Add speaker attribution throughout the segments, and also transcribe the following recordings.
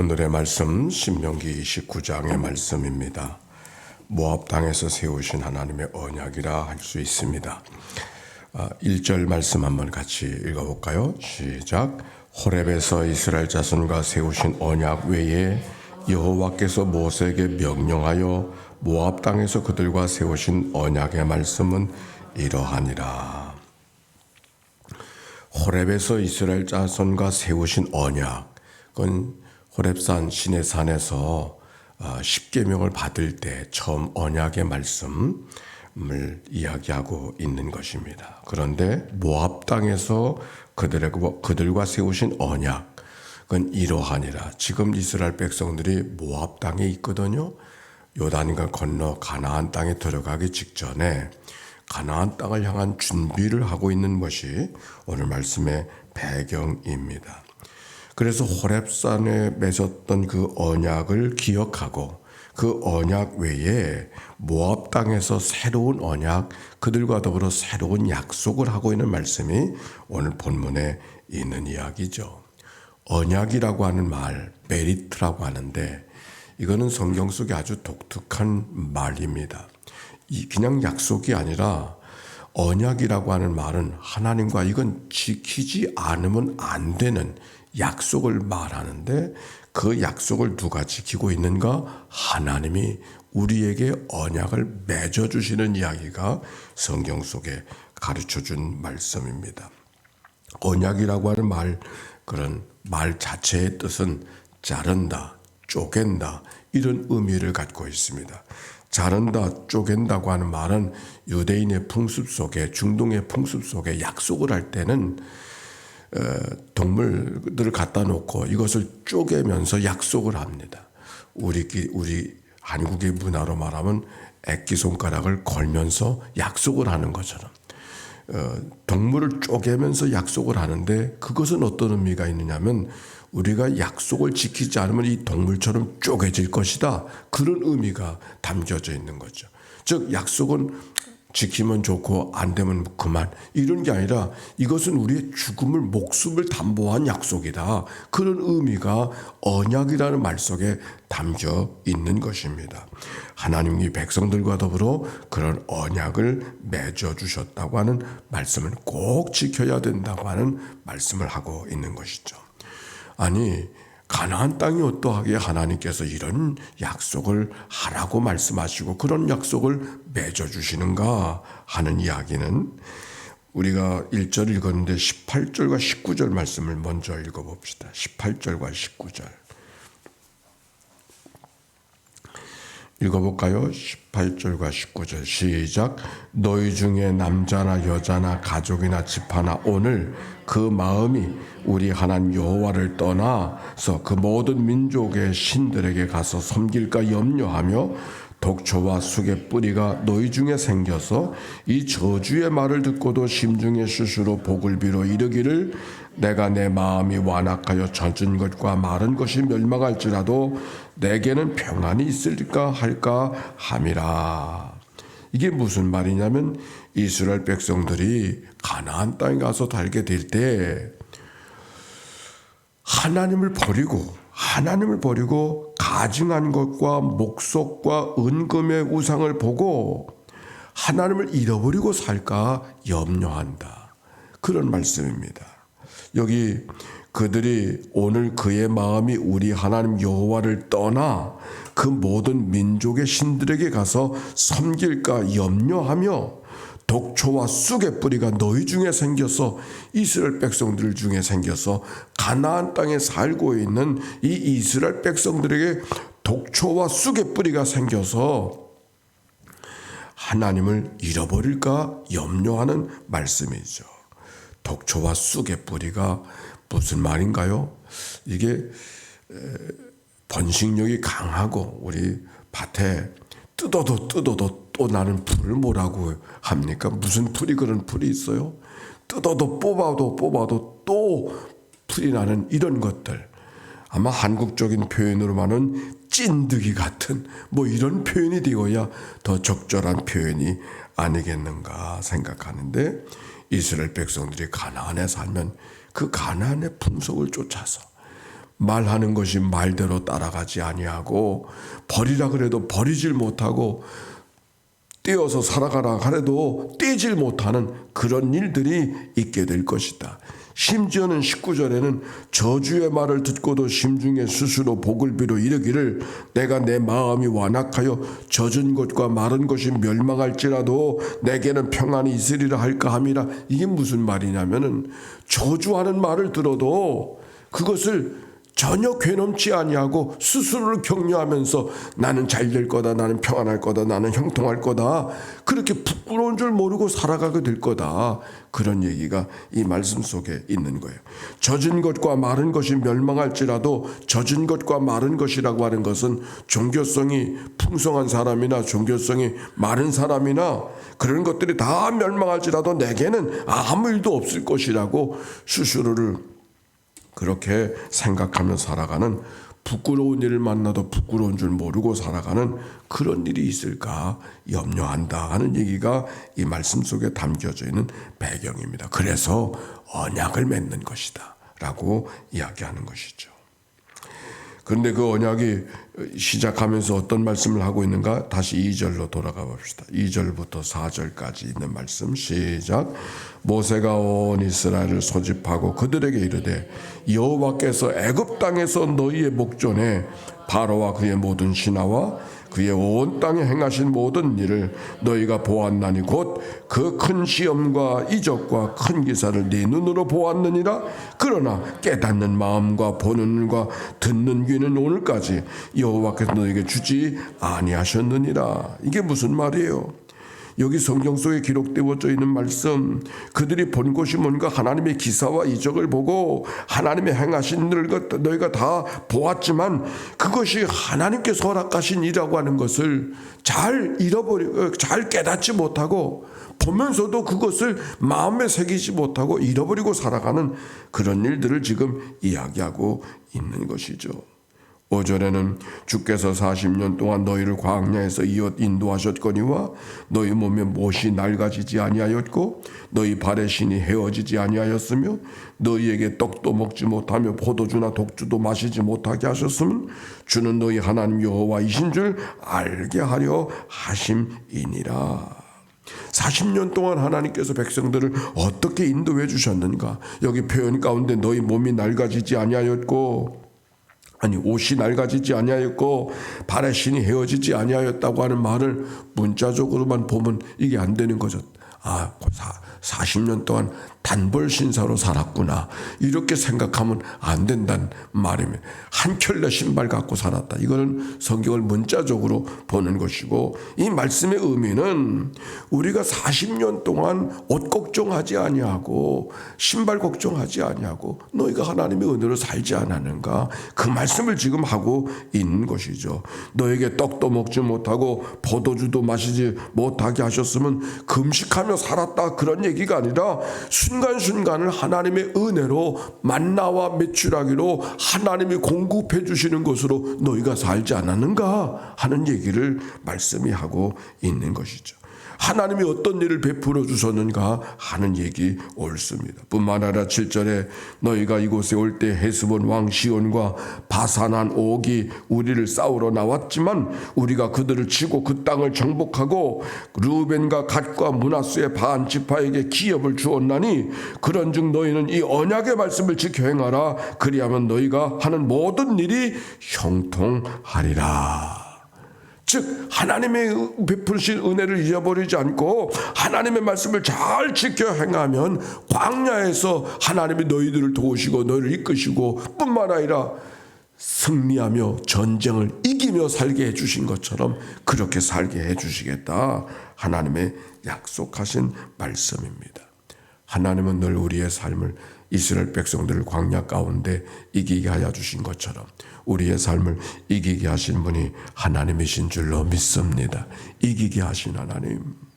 Speaker 1: 오늘의 말씀 신명기 29장의 말씀입니다. 모압 땅에서 세우신 하나님의 언약이라 할 수 있습니다. 1절 말씀 한번 같이 읽어 볼까요? 시작. 호렙에서 이스라엘 자손과 세우신 언약 외에 여호와께서 모세에게 명령하여 모압 땅에서 그들과 세우신 언약의 말씀은 이러하니라. 호렙에서 이스라엘 자손과 세우신 언약, 그건 호렙산 신의 산에서 어, 십계명을 받을 때 처음 언약의 말씀을 이야기하고 있는 것입니다. 그런데 모압 땅에서 그들과 세우신 언약, 그건 이러하니라. 지금 이스라엘 백성들이 모압 땅에 있거든요. 요단강 건너 가나안 땅에 들어가기 직전에 가나안 땅을 향한 준비를 하고 있는 것이 오늘 말씀의 배경입니다. 그래서 호렙산에 맺었던 그 언약을 기억하고 그 언약 외에 모압 땅에서 새로운 언약, 그들과 더불어 새로운 약속을 하고 있는 말씀이 오늘 본문에 있는 이야기죠. 언약이라고 하는 말, 메리트라고 하는데 이거는 성경 속에 아주 독특한 말입니다. 그냥 약속이 아니라 언약이라고 하는 말은 하나님과 이건 지키지 않으면 안 되는 약속을 말하는데 그 약속을 누가 지키고 있는가? 하나님이 우리에게 언약을 맺어주시는 이야기가 성경 속에 가르쳐 준 말씀입니다. 언약이라고 하는 말, 그런 말 자체의 뜻은 자른다, 쪼갠다, 이런 의미를 갖고 있습니다. 자른다, 쪼갠다고 하는 말은 유대인의 풍습 속에, 중동의 풍습 속에 약속을 할 때는 어, 동물들을 갖다 놓고 이것을 쪼개면서 약속을 합니다. 우리 우리 한국의 문화로 말하면 액기 손가락을 걸면서 약속을 하는 것처럼 어, 동물을 쪼개면서 약속을 하는데 그것은 어떤 의미가 있느냐면 우리가 약속을 지키지 않으면 이 동물처럼 쪼개질 것이다. 그런 의미가 담겨져 있는 거죠. 즉, 약속은 지키면 좋고 안 되면 그만 이런 게 아니라 이것은 우리의 죽음을 목숨을 담보한 약속이다. 그런 의미가 언약이라는 말 속에 담겨 있는 것입니다. 하나님이 백성들과 더불어 그런 언약을 맺어 주셨다고 하는 말씀을 꼭 지켜야 된다고 하는 말씀을 하고 있는 것이죠. 아니 가나안 땅이 어떠하게 하나님께서 이런 약속을 하라고 말씀하시고 그런 약속을 맺어 주시는가 하는 이야기는 우리가 1절 읽었는데 18절과 19절 말씀을 먼저 읽어 봅시다. 18절과 19절. 읽어볼까요? 18절과 19절 시작 너희 중에 남자나 여자나 가족이나 집 하나 오늘 그 마음이 우리 하나님 여호와를 떠나서 그 모든 민족의 신들에게 가서 섬길까 염려하며 독초와 쑥의 뿌리가 너희 중에 생겨서 이 저주의 말을 듣고도 심중에 스스로 복을 빌어 이르기를 내가 내 마음이 완악하여 젖은 것과 마른 것이 멸망할지라도 내게는 평안이 있을까 할까 함이라. 이게 무슨 말이냐면 이스라엘 백성들이 가나안 땅에 가서 살게 될 때 하나님을 버리고 하나님을 버리고 가증한 것과 목석과 은금의 우상을 보고 하나님을 잃어버리고 살까 염려한다. 그런 말씀입니다. 여기 그들이 오늘 그의 마음이 우리 하나님 여호와를 떠나 그 모든 민족의 신들에게 가서 섬길까 염려하며 독초와 쑥의 뿌리가 너희 중에 생겨서 이스라엘 백성들 중에 생겨서 가나안 땅에 살고 있는 이 이스라엘 백성들에게 독초와 쑥의 뿌리가 생겨서 하나님을 잃어버릴까 염려하는 말씀이죠. 독초와 쑥의 뿌리가 무슨 말인가요? 이게 번식력이 강하고 우리 밭에 뜯어도 뜯어도 또 나는 풀을 뭐라고 합니까? 무슨 풀이 그런 풀이 있어요? 뜯어도 뽑아도 뽑아도 또 풀이 나는 이런 것들. 아마 한국적인 표현으로만은 찐득이 같은 뭐 이런 표현이 되어야 더 적절한 표현이 아니겠는가 생각하는데 이스라엘 백성들이 가나안에 살면 그 가나안의 풍속을 쫓아서 말하는 것이 말대로 따라가지 아니하고 버리라 그래도 버리질 못하고 떼어서 살아가라 하래도 떼질 못하는 그런 일들이 있게 될 것이다. 심지어는 19절에는 저주의 말을 듣고도 심중에 스스로 복을 빌어 이르기를 내가 내 마음이 완악하여 젖은 것과 마른 것이 멸망할지라도 내게는 평안이 있으리라 할까 함이라 이게 무슨 말이냐면은 저주하는 말을 들어도 그것을 전혀 괴넘지 아니하고 스스로를 격려하면서 나는 잘 될 거다 나는 평안할 거다 나는 형통할 거다 그렇게 부끄러운 줄 모르고 살아가게 될 거다. 그런 얘기가 이 말씀 속에 있는 거예요. 젖은 것과 마른 것이 멸망할지라도 젖은 것과 마른 것이라고 하는 것은 종교성이 풍성한 사람이나 종교성이 마른 사람이나 그런 것들이 다 멸망할지라도 내게는 아무 일도 없을 것이라고 스스로를 그렇게 생각하며 살아가는 부끄러운 일을 만나도 부끄러운 줄 모르고 살아가는 그런 일이 있을까 염려한다 하는 얘기가 이 말씀 속에 담겨져 있는 배경입니다. 그래서 언약을 맺는 것이다. 라고 이야기하는 것이죠. 그런데 그 언약이 시작하면서 어떤 말씀을 하고 있는가? 다시 2절로 돌아가 봅시다. 2절부터 4절까지 있는 말씀 시작. 모세가 온 이스라엘을 소집하고 그들에게 이르되 여호와께서 애굽 땅에서 너희의 목전에 바로와 그의 모든 신하와 그의 온 땅에 행하신 모든 일을 너희가 보았나니 곧 그 큰 시험과 이적과 큰 기사를 네 눈으로 보았느니라 그러나 깨닫는 마음과 보는 눈과 듣는 귀는 오늘까지 여호와께서 너에게 주지 아니하셨느니라 이게 무슨 말이에요? 여기 성경 속에 기록되어져 있는 말씀 그들이 본 것이 뭔가 하나님의 기사와 이적을 보고 하나님의 행하신 그 너희가 다 보았지만 그것이 하나님께서 허락하신 일이라고 하는 것을 잘 잃어버리고 잘 깨닫지 못하고 보면서도 그것을 마음에 새기지 못하고 잃어버리고 살아가는 그런 일들을 지금 이야기하고 있는 것이죠. 5절에는 주께서 40년 동안 너희를 광야에서 이어 인도하셨거니와 너희 몸에 못이 낡아지지 아니하였고 너희 발의 신이 헤어지지 아니하였으며 너희에게 떡도 먹지 못하며 포도주나 독주도 마시지 못하게 하셨으면 주는 너희 하나님 여호와이신 줄 알게 하려 하심이니라. 40년 동안 하나님께서 백성들을 어떻게 인도해 주셨는가? 여기 표현 가운데 너희 몸이 낡아지지 아니하였고 아니 옷이 낡아지지 아니하였고 발의 신이 헤어지지 아니하였다고 하는 말을 문자적으로만 보면 이게 안 되는 거죠. 아, 40년 동안 단벌 신사로 살았구나. 이렇게 생각하면 안 된다는 말이면 한 켤레 신발 갖고 살았다. 이거는 성경을 문자적으로 보는 것이고 이 말씀의 의미는 우리가 40년 동안 옷 걱정하지 아니하고 신발 걱정하지 아니하고 너희가 하나님의 은혜로 살지 않았는가 그 말씀을 지금 하고 있는 것이죠. 너에게 떡도 먹지 못하고 포도주도 마시지 못하게 하셨으면 금식 하며 살았다 그런 얘기가 아니라 순간순간을 하나님의 은혜로 만나와 매출하기로 하나님이 공급해 주시는 것으로 너희가 살지 않았는가 하는 얘기를 말씀이 하고 있는 것이죠. 하나님이 어떤 일을 베풀어 주셨는가 하는 얘기 옳습니다. 뿐만 아니라 7절에 너희가 이곳에 올 때 헤스본 왕 시온과 바산한 옥이 우리를 싸우러 나왔지만 우리가 그들을 치고 그 땅을 정복하고 루벤과 갓과 문하스의 반 지파에게 기업을 주었나니 그런즉 너희는 이 언약의 말씀을 지켜 행하라 그리하면 너희가 하는 모든 일이 형통하리라. 즉 하나님의 베푸신 은혜를 잊어버리지 않고 하나님의 말씀을 잘 지켜 행하면 광야에서 하나님이 너희들을 도우시고 너희를 이끄시고 뿐만 아니라 승리하며 전쟁을 이기며 살게 해주신 것처럼 그렇게 살게 해주시겠다 하나님의 약속하신 말씀입니다. 하나님은 늘 우리의 삶을 이스라엘 백성들을 광야 가운데 이기게 하여 주신 것처럼 우리의 삶을 이기게 하신 분이 하나님이신 줄로 믿습니다. 이기게 하신 하나님.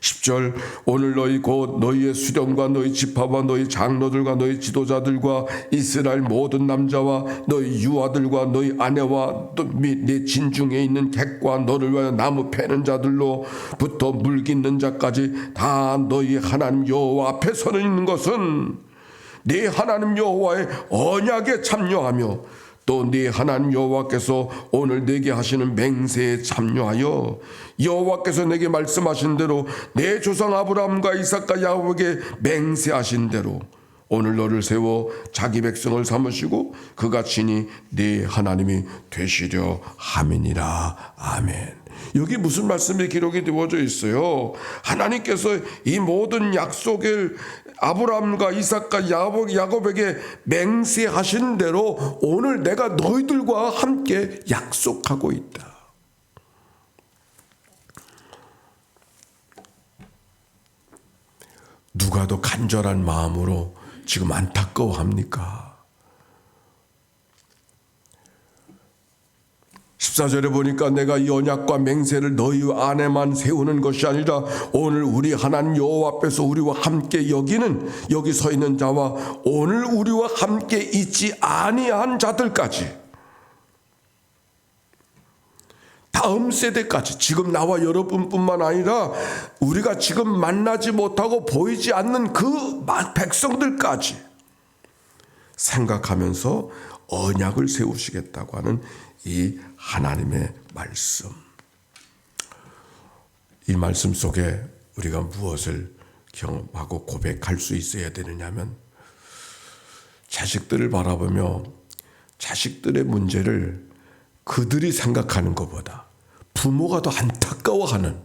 Speaker 1: 10절 오늘 너희 곧 너희의 수령과 너희 지파와 너희 장로들과 너희 지도자들과 이스라엘 모든 남자와 너희 유아들과 너희 아내와 네 진중에 있는 객과 너를 위하여 나무 패는 자들로부터 물 깃는 자까지 다 너희 하나님 여호와 앞에 서는 것은 네 하나님 여호와의 언약에 참여하며 또 네 하나님 여호와께서 오늘 내게 하시는 맹세에 참여하여 여호와께서 내게 말씀하신 대로 내 조상 아브라함과 이삭과 야곱에게 맹세하신 대로 오늘 너를 세워 자기 백성을 삼으시고 그가 친히 네 하나님이 되시려 함이니라 아멘. 여기 무슨 말씀이 기록이 되어져 있어요? 하나님께서 이 모든 약속을 아브라함과 이삭과 야곱, 야곱에게 맹세하신 대로 오늘 내가 너희들과 함께 약속하고 있다. 누가 더 간절한 마음으로 지금 안타까워합니까? 14절에 보니까 내가 이 언약과 맹세를 너희 안에만 세우는 것이 아니라 오늘 우리 하나님 여호와 앞에서 우리와 함께 여기는 여기 서 있는 자와 오늘 우리와 함께 있지 아니한 자들까지 다음 세대까지 지금 나와 여러분뿐만 아니라 우리가 지금 만나지 못하고 보이지 않는 그 백성들까지 생각하면서 언약을 세우시겠다고 하는 이 하나님의 말씀. 이 말씀 속에 우리가 무엇을 경험하고 고백할 수 있어야 되느냐면 자식들을 바라보며 자식들의 문제를 그들이 생각하는 것보다 부모가 더 안타까워하는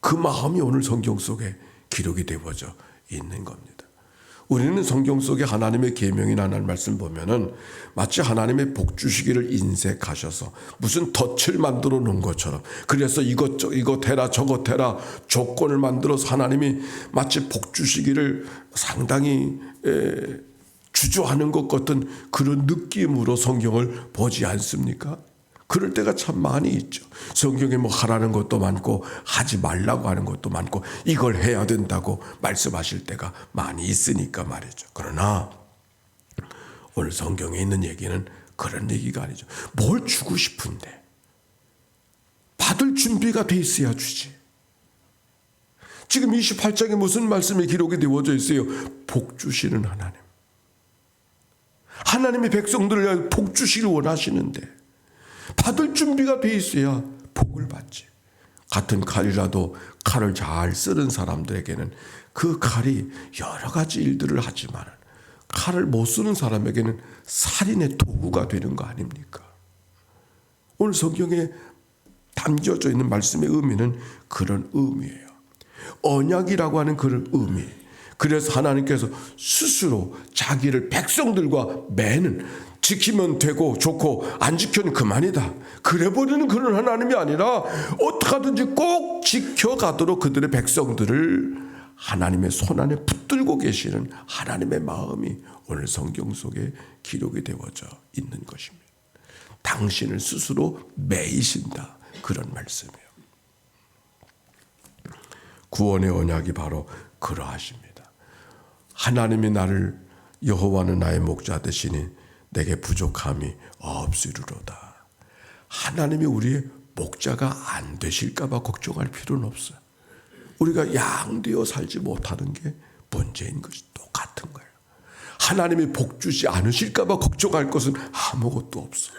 Speaker 1: 그 마음이 오늘 성경 속에 기록이 되어져 있는 겁니다. 우리는 성경 속에 하나님의 하나님 말씀 보면은 마치 하나님의 복 주시기를 인색하셔서 무슨 덫을 만들어 놓은 것처럼 그래서 이것 저 이것 해라 저것 해라 조건을 만들어서 하나님이 마치 복 주시기를 상당히 에, 주저하는 것 같은 그런 느낌으로 성경을 보지 않습니까? 그럴 때가 참 많이 있죠. 성경에 뭐 하라는 것도 많고 하지 말라고 하는 것도 많고 이걸 해야 된다고 말씀하실 때가 많이 있으니까 말이죠. 그러나 오늘 성경에 있는 얘기는 그런 얘기가 아니죠. 뭘 주고 싶은데 받을 준비가 돼 있어야 주지. 지금 28장에 무슨 말씀이 기록이 되어져 있어요? 복 주시는 하나님. 하나님의 백성들을 복 주시길 원하시는데 받을 준비가 돼 있어야 복을 받지. 같은 칼이라도 칼을 잘 쓰는 사람들에게는 그 칼이 여러 가지 일들을 하지만 칼을 못 쓰는 사람에게는 살인의 도구가 되는 거 아닙니까? 오늘 성경에 담겨져 있는 말씀의 의미는 그런 의미예요. 언약이라고 하는 그런 의미. 그래서 하나님께서 스스로 자기를 백성들과 매는 지키면 되고 좋고 안 지켜는 그만이다. 그래 버리는 그런 하나님이 아니라 어떻게든지 꼭 지켜가도록 그들의 백성들을 하나님의 손 안에 붙들고 계시는 하나님의 마음이 오늘 성경 속에 기록이 되어져 있는 것입니다. 당신을 스스로 매이신다. 그런 말씀이에요. 구원의 언약이 바로 그러하십니다. 하나님이 나를 여호와는 나의 목자 되시니 내게 부족함이 없으리로다. 하나님이 우리의 목자가 안 되실까봐 걱정할 필요는 없어요. 우리가 양되어 살지 못하는 게 문제인 것이 똑같은 거예요. 하나님이 복 주지 않으실까봐 걱정할 것은 아무것도 없어.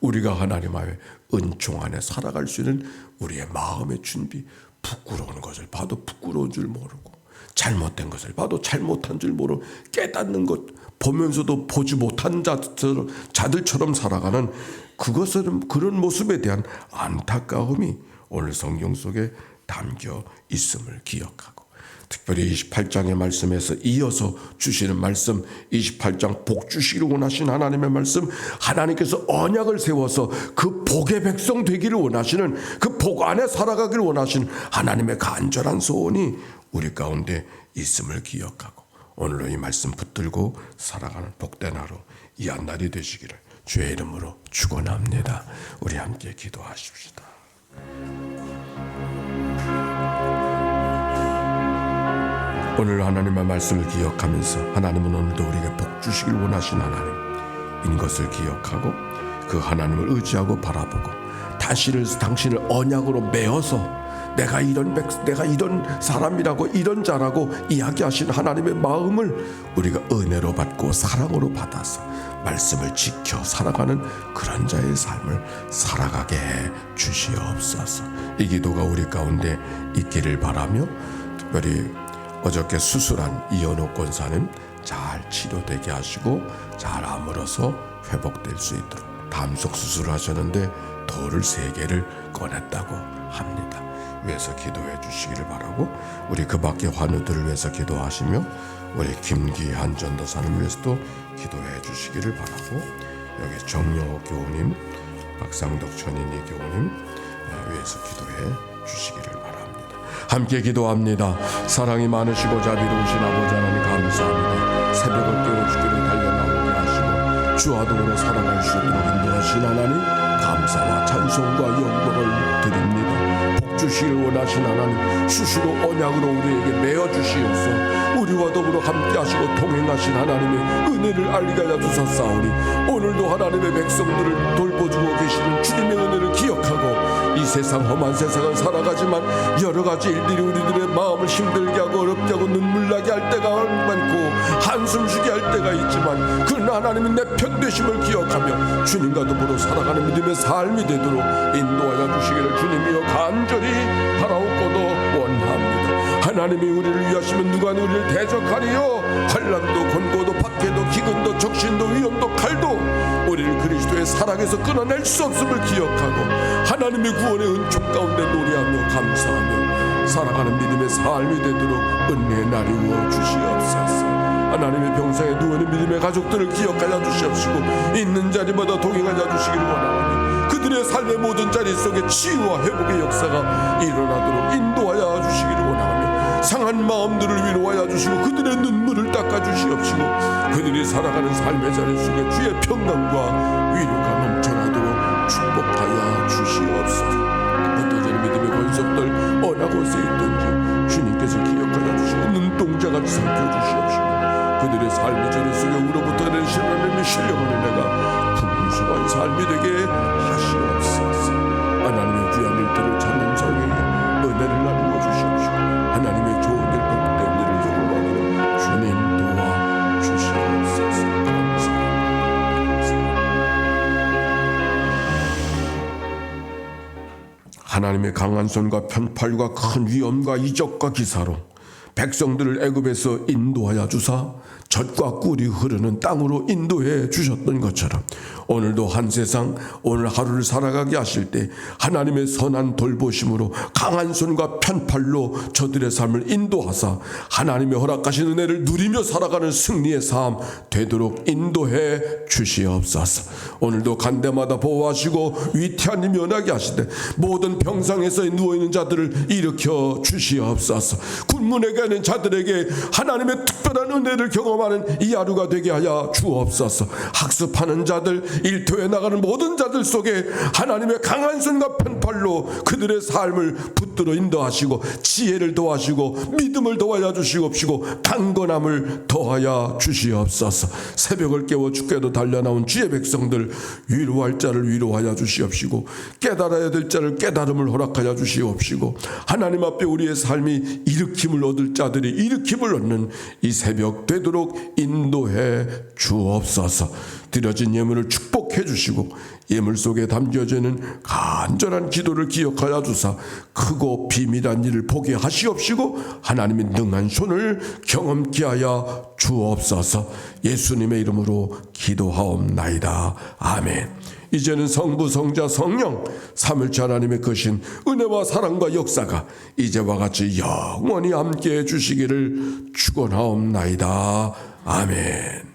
Speaker 1: 우리가 하나님 앞에 은총 안에 살아갈 수 있는 우리의 마음의 준비, 부끄러운 것을 봐도 부끄러운 줄 모르고, 잘못된 것을 봐도 잘못한 줄 모르고 깨닫는 것, 보면서도 보지 못한 자들처럼, 자들처럼 살아가는 그것은 그런 모습에 대한 안타까움이 오늘 성경 속에 담겨 있음을 기억하고 특별히 28장의 말씀에서 이어서 주시는 말씀 28장 복 주시기를 원하신 하나님의 말씀 하나님께서 언약을 세워서 그 복의 백성 되기를 원하시는 그 복 안에 살아가기를 원하시는 하나님의 간절한 소원이 우리 가운데 있음을 기억하고 오늘로 이 말씀 붙들고 살아가는 복된 하루 이 한날이 되시기를 주의 이름으로 축원합니다. 우리 함께 기도하십시다. 오늘 하나님의 말씀을 기억하면서 하나님은 오늘도 우리에게 복 주시길 원하신 하나님인 것을 기억하고 그 하나님을 의지하고 바라보고 당신을 당신을 언약으로 메어서 내가 이런 백 내가 이런 사람이라고 이런 자라고 이야기하신 하나님의 마음을 우리가 은혜로 받고 사랑으로 받아서 말씀을 지켜 살아가는 그런 자의 삶을 살아가게 해 주시옵소서. 이 기도가 우리 가운데 있기를 바라며 특별히 어저께 수술한 이현호 권사님 잘 치료되게 하시고 잘 아물어서 회복될 수 있도록 담속 수술을 하셨는데 돌을 세 개를 꺼냈다고 합니다. 위해서 기도해 주시기를 바라고 우리 그 밖의 환우들을 위해서 기도하시며 우리 김기한 전도사님 위해서도 기도해 주시기를 바라고 여기 정영호 교우님 박상덕 천인희 교우님 위해서 기도해 주시기를 바랍니다. 함께 기도합니다. 사랑이 많으시고 자비로우신 아버지 하나님 감사합니다. 새벽을 깨워 주기를 달려나오게 하시고 주와 더불어 살아갈 수 있도록 인도하신 하나님 감사와 찬송과 영광을 드립니다. 복 주시길 원하신 하나님 수시로 언약으로 우리에게 메어 주시옵소. 우리와 더불어 함께 하시고 동행하신 하나님의 은혜를 알게 하여 주셨사오니 오늘도 하나님의 백성들을 돌보주고 계시는 주님의 은혜를 기억하고 이 세상 험한 세상을 살아가지만 여러 가지 일들이 우리들의 마음을 힘들게 하고 어렵게 하고 눈물 나게 할 때가 많고 한숨 쉬게 할 때가 있지만 그러나 하나님은 내 편 되심을 기억하며 주님과 더불어 살아가는 믿음의 삶이 되도록 인도하여 주시기를 주님이여 간절히 바라옵고도 원합니다. 하나님이 우리를 위하시면 누가 우리를 대적하리요? 환란도 권고도 박해도 기근도 적신도 위험도 칼도 우리를 그리스도의 사랑에서 끊어낼 수 없음을 기억하고 하나님의 구원의 은총 가운데 노래하며 감사하며 살아가는 믿음의 삶이 되도록 은혜의 날이 우어 주시옵소서. 하나님의 병상에 누워있는 믿음의 가족들을 기억하여 주시옵시고 있는 자리마다 동행하여 주시기를 원하오니 그들의 삶의 모든 자리 속에 치유와 회복의 역사가 일어나도록 인도하여 주시기를 원하오며 상한 마음들을 위로하여 주시고 그들의 눈물을 닦아 주시옵시고 그들이 살아가는 삶의 자리 속에 주의 평강과 위로가 넘쳐나도록 축복하여 주시옵소서. 흩어지는 믿음의 권속들 어느 곳에 있든지 주님께서 기억하여 주시고 눈동자같이 살펴주시옵시고 그들의 삶의 자리 속에 우로부터 내신 하나님의 신령한 은혜가 풍성한 삶이 되게 하시옵소서. 하나님의 귀한 일들을 찾는 성에게 은혜를 나누어 주시옵시고 하나님의 좋은 일 복된 일을 경험하는 주님 도와 주시옵소서. 하나님의 강한 손과 편팔과 큰 위엄과 이적과 기사로 백성들을 애굽에서 인도하여 주사 젖과 꿀이 흐르는 땅으로 인도해 주셨던 것처럼 오늘도 한 세상 오늘 하루를 살아가게 하실 때 하나님의 선한 돌보심으로 강한 손과 편팔로 저들의 삶을 인도하사 하나님의 허락하신 은혜를 누리며 살아가는 승리의 삶 되도록 인도해 주시옵소서. 오늘도 간대마다 보호하시고 위태한 일 면하게 하시되 모든 병상에서 누워 있는 자들을 일으켜 주시옵소서. 군문에게 있는 자들에게 하나님의 특별한 은혜를 경험하는 이 하루가 되게 하여 주옵소서. 학습하는 자들, 일터에 나가는 모든 자들 속에 하나님의 강한 손과 편팔로 그들의 삶을 붙들어 인도하시고 지혜를 도와시고 믿음을 도와야 주시옵시고 강건함을 더하여 주시옵소서. 새벽을 깨워 죽게도 달려나온 주의 백성들 위로할 자를 위로하여 주시옵시고 깨달아야 될 자를 깨달음을 허락하여 주시옵시고 하나님 앞에 우리의 삶이 일으킴을 얻을 자들이 일으킴을 얻는 이 새벽 되도록 인도해 주옵소서. 드려진 예물을 축복해 주시고 예물 속에 담겨지는 간절한 기도를 기억하여 주사 크고 비밀한 일을 보게 하시옵시고 하나님의 능한 손을 경험케 하여 주옵소서. 예수님의 이름으로 기도하옵나이다. 아멘 이제는 성부 성자 성령 삼일째 하나님의 크신 은혜와 사랑과 역사가 이제와 같이 영원히 함께해 주시기를 축원하옵나이다. 아멘